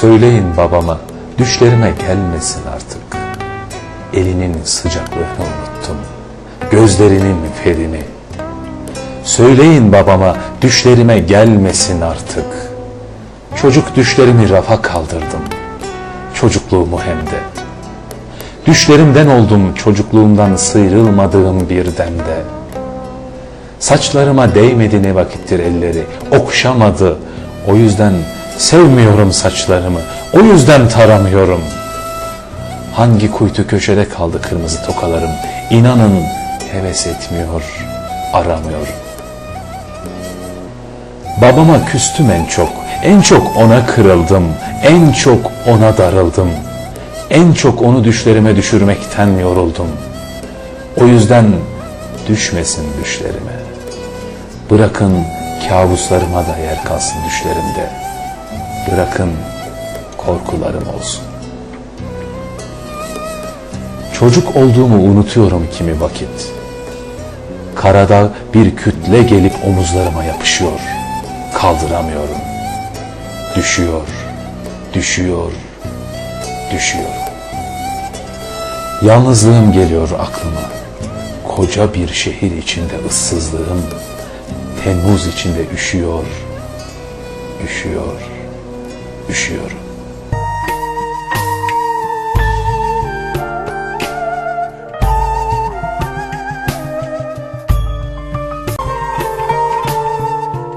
Söyleyin babama düşlerime gelmesin artık. Elinin sıcaklığını unuttum. Gözlerinin ferini. Söyleyin babama düşlerime gelmesin artık. Çocuk düşlerimi rafa kaldırdım. Çocukluğumu hem de. Düşlerimden oldum çocukluğumdan sıyrılmadığım bir demde. Saçlarıma değmedi ne vakittir elleri, okşamadı. O yüzden sevmiyorum saçlarımı, o yüzden taramıyorum. Hangi kuytu köşede kaldı kırmızı tokalarım, İnanın heves etmiyor, aramıyorum. Babama küstüm en çok, en çok ona kırıldım, en çok ona darıldım. En çok onu düşlerime düşürmekten yoruldum. O yüzden düşmesin düşlerime. Bırakın kabuslarıma da yer kalsın düşlerimde. Bırakın korkularım olsun. Çocuk olduğumu unutuyorum kimi vakit. Karada bir kütle gelip omuzlarıma yapışıyor. Kaldıramıyorum. Düşüyor, düşüyor, düşüyor. Yalnızlığım geliyor aklıma. Koca bir şehir içinde ıssızlığım. Temmuz içinde üşüyor, üşüyor, üşüyorum.